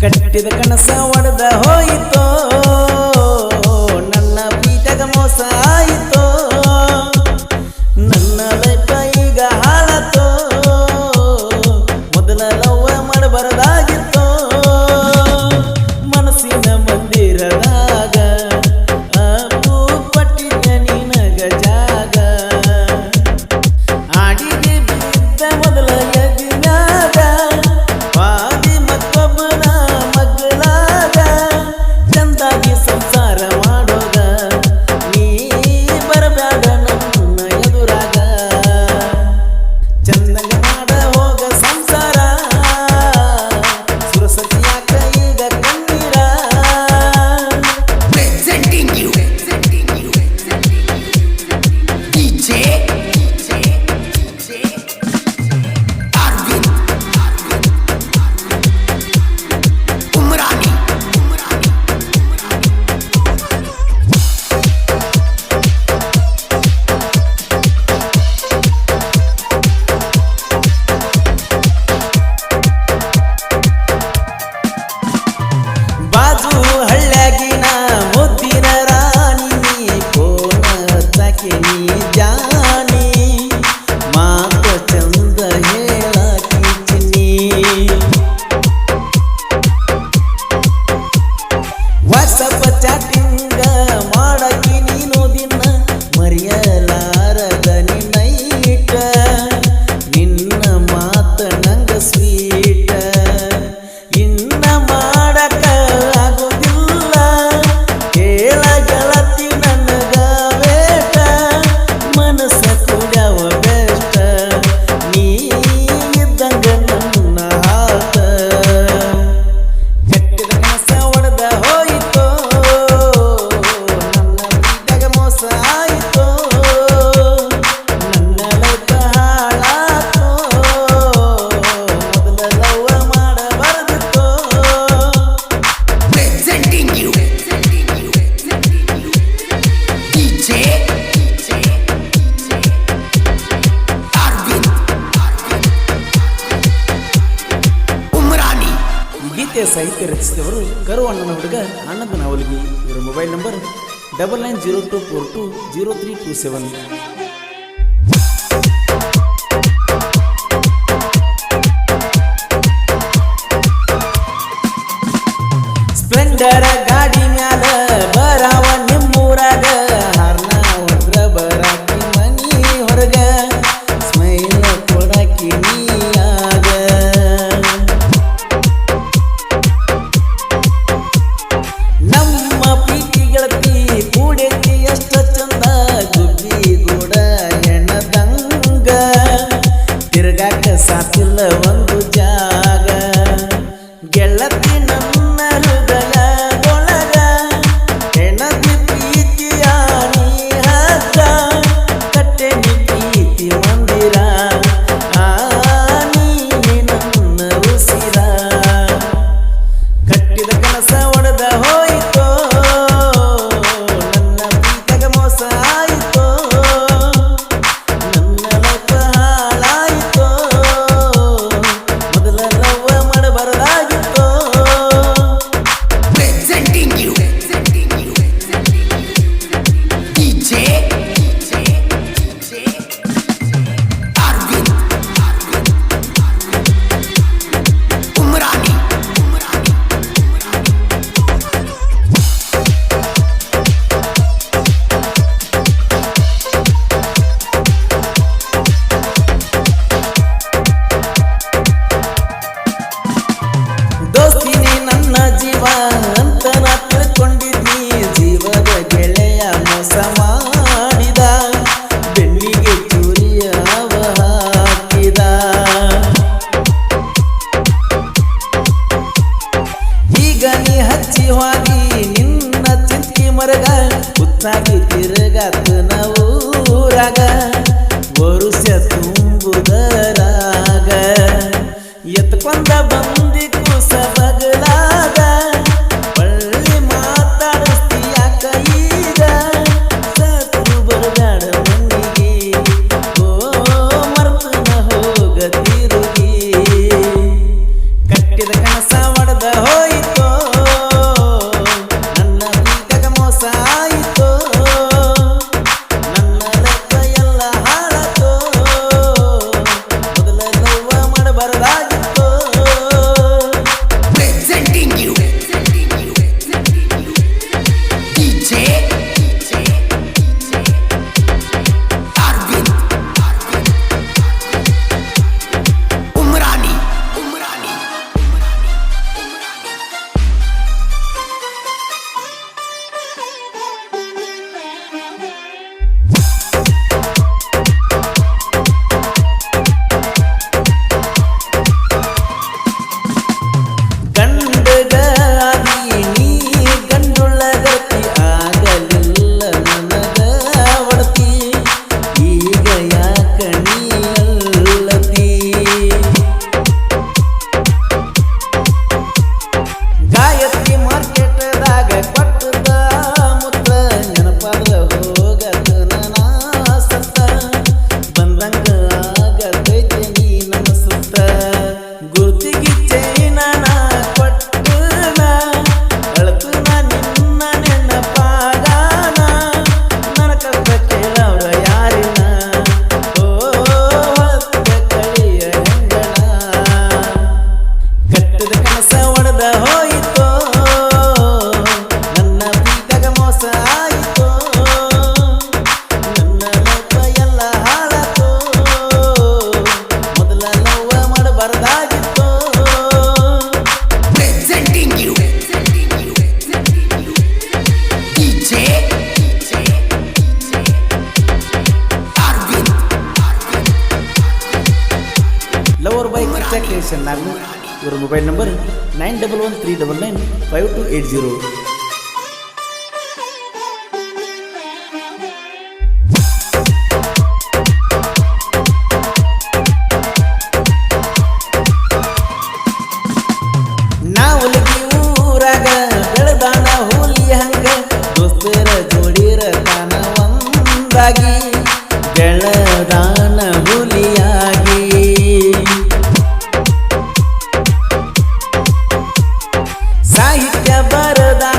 ಕಟ್ಟಿದ ಕನಸ ಒಡೆದ ಹೋಯಿತೋ? ನನ್ನ ಪೀಠದ ಮೋಸ വീട്ടിൽ ನಾಟಕೀಯ ಸಾಹಿತ್ಯ ರಚಿಸಿದವರು ಕರು ಅಣ್ಣನ ಹುಡುಗ ಅಣ್ಣದ ನಾವಲಿಗೆ. ಇವರ mobile number double nine zero four zero three seven. ಗಾಡಿ ತಿರ್ಗಾಕ ಸಾಕಿಲ್ಲ ಒಂದು ಜಾ lover by Krishna creation Naganur. ಇವರ mobile number nine double one three double nine five two zero ಸಾಹಿತ್ಯ